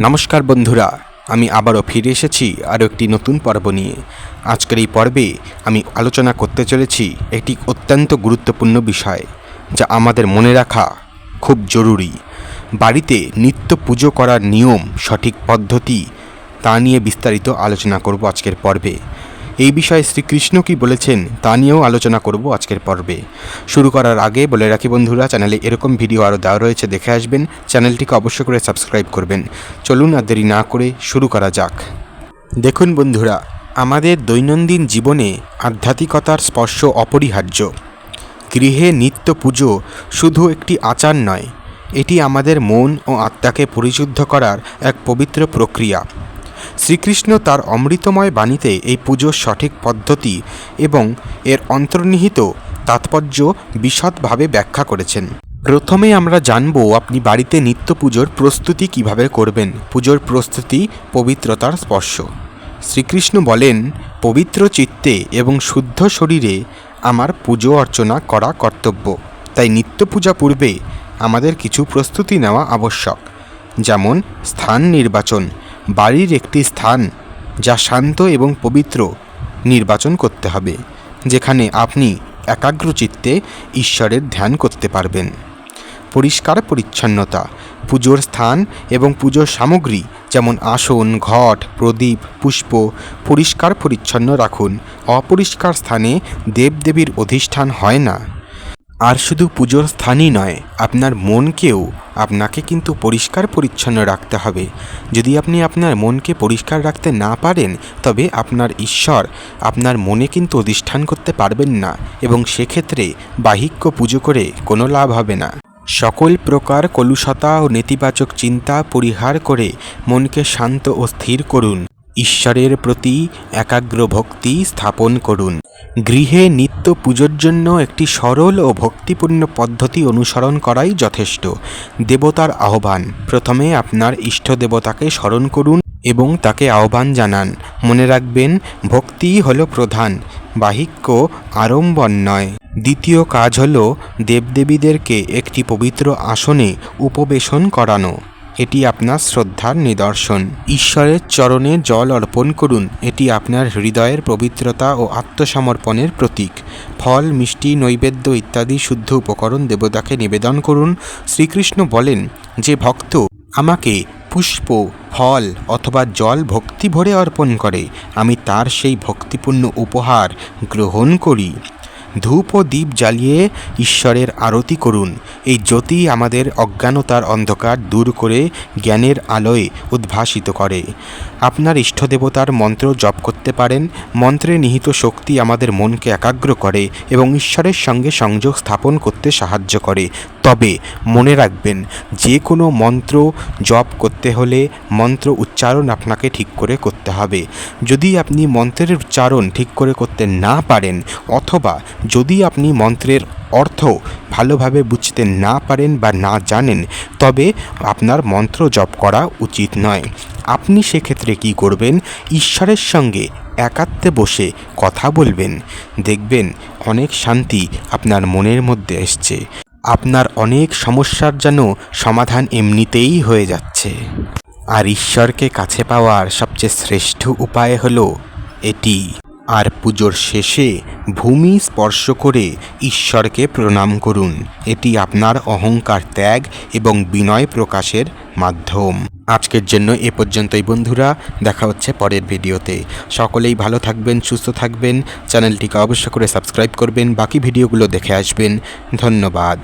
নমস্কার বন্ধুরা, আমি আবারও ফিরে এসেছি আরও একটি নতুন পর্ব নিয়ে। আজকের এই পর্বে আমি আলোচনা করতে চলেছি একটি অত্যন্ত গুরুত্বপূর্ণ বিষয়, যা আমাদের মনে রাখা খুব জরুরি। বাড়িতে নিত্য পুজো করার নিয়ম, সঠিক পদ্ধতি তা নিয়ে বিস্তারিত আলোচনা করব আজকের পর্বে। এই বিষয়ে শ্রীকৃষ্ণ কি বলেছেন তা নিয়েও আলোচনা করব আজকের পর্বে। শুরু করার আগে বলে রাখি বন্ধুরা, চ্যানেলে এরকম ভিডিও আরও দেওয়া রয়েছে, দেখে আসবেন। চ্যানেলটিকে অবশ্যই করে সাবস্ক্রাইব করবেন। চলুন আর দেরি না করে শুরু করা যাক। দেখুন বন্ধুরা, আমাদের দৈনন্দিন জীবনে আধ্যাত্মিকতার স্পর্শ অপরিহার্য। গৃহে নিত্য পুজো শুধু একটি আচার নয়, এটি আমাদের মন ও আত্মাকে পরিশুদ্ধ করার এক পবিত্র প্রক্রিয়া। শ্রীকৃষ্ণ তার অমৃতময় বাণীতে এই পুজোর সঠিক পদ্ধতি এবং এর অন্তর্নিহিত তাৎপর্য বিশদভাবে ব্যাখ্যা করেছেন। প্রথমে আমরা জানব আপনি বাড়িতে নিত্য পুজোর প্রস্তুতি কীভাবে করবেন। পুজোর প্রস্তুতি, পবিত্রতার স্পর্শ। শ্রীকৃষ্ণ বলেন, পবিত্র চিত্তে এবং শুদ্ধ শরীরে আমার পুজো অর্চনা করা কর্তব্য। তাই নিত্য পূজা পূর্বে আমাদের কিছু প্রস্তুতি নেওয়া আবশ্যক। যেমন স্থান নির্বাচন বাড়ির একটি স্থান যা শান্ত এবং পবিত্র নির্বাচন করতে হবে, যেখানে আপনি একাগ্রচিত্তে ঈশ্বরের ধ্যান করতে পারবেন। পরিষ্কার পরিচ্ছন্নতা, পুজোর স্থান এবং পুজোর সামগ্রী যেমন আসন, ঘট, প্রদীপ, পুষ্প পরিষ্কার পরিচ্ছন্ন রাখুন। অপরিষ্কার স্থানে দেবদেবীর অধিষ্ঠান হয় না। আর শুধু পুজোর স্থানই নয়, আপনার মনকেও, আপনাকে কিন্তু পরিষ্কার পরিচ্ছন্ন রাখতে হবে। যদি আপনি আপনার মনকে পরিষ্কার রাখতে না পারেন, তবে আপনার ঈশ্বর আপনার মনে কিন্তু অধিষ্ঠান করতে পারবেন না এবং সেক্ষেত্রে বাহিক্য পুজো করে কোনো লাভ হবে না। সকল প্রকার কলুষতা ও নেতিবাচক চিন্তা পরিহার করে মনকে শান্ত ও স্থির করুন। ঈশ্বরের প্রতি একাগ্র ভক্তি স্থাপন করুন। গৃহে নিত্য পুজোর জন্য একটি সরল ও ভক্তিপূর্ণ পদ্ধতি অনুসরণ করাই যথেষ্ট। দেবতার আহ্বান। প্রথমে আপনার ইষ্ট দেবতাকে স্মরণ করুন এবং তাকে আহ্বান জানান। মনে রাখবেন ভক্তিই হল প্রধান, বাহিক্য আড়ম্বর নয়। দ্বিতীয় কাজ হল দেবদেবীদেরকে একটি পবিত্র আসনে উপবেশন করানো। এটি আপনার শ্রদ্ধার নিদর্শন। ঈশ্বরের চরণে জল অর্পণ করুন। এটি আপনার হৃদয়ের পবিত্রতা ও আত্মসমর্পণের প্রতীক। ফল, মিষ্টি, নৈবেদ্য ইত্যাদি শুদ্ধ উপকরণ দেবতাকে নিবেদন করুন। শ্রীকৃষ্ণ বলেন, যে ভক্ত আমাকে পুষ্প, ফল অথবা জল ভক্তি ভরে অর্পণ করে, আমি তার সেই ভক্তিপূর্ণ উপহার গ্রহণ করি। ধূপ ও দ্বীপ জ্বালিয়ে ঈশ্বরের আরতি করুন। এই জ্যোতি আমাদের অজ্ঞানতার অন্ধকার দূর করে জ্ঞানের আলোয় উদ্ভাসিত করে। আপনার ইষ্টদেবতার মন্ত্র জপ করতে পারেন। মন্ত্রে নিহিত শক্তি আমাদের মনকে একাগ্র করে এবং ঈশ্বরের সঙ্গে সংযোগ স্থাপন করতে সাহায্য করে। তবে মনে রাখবেন, যে কোনো মন্ত্র জপ করতে হলে মন্ত্র উচ্চারণ আপনাকে ঠিক করে করতে হবে। যদি আপনি মন্ত্রের উচ্চারণ ঠিক করে করতে না পারেন অথবা যদি আপনি মন্ত্রের অর্থ ভালোভাবে বুঝতে না পারেন বা না জানেন, তবে আপনার মন্ত্র জপ করা উচিত নয়। আপনি সেক্ষেত্রে কি করবেন? ঈশ্বরের সঙ্গে একাত্মে বসে কথা বলবেন। দেখবেন অনেক শান্তি আপনার মনের মধ্যে এসছে। আপনার অনেক সমস্যার যেন সমাধান এমনিতেই হয়ে যাচ্ছে। আর ঈশ্বরকে কাছে পাওয়ার সবচেয়ে শ্রেষ্ঠ উপায় হল এটি। আর পুজোর শেষে ভূমি স্পর্শ করে ঈশ্বরকে প্রণাম করুন। এটি আপনার অহংকার ত্যাগ এবং বিনয় প্রকাশের মাধ্যম। আজকের জন্য এ পর্যন্তই বন্ধুরা, দেখা হচ্ছে পরের ভিডিওতে। সকলেই ভালো থাকবেন, সুস্থ থাকবেন, চ্যানেলটিকে অবশ্য করে সাবস্ক্রাইব করবেন, বাকি ভিডিওগুলো দেখে আসবেন। ধন্যবাদ।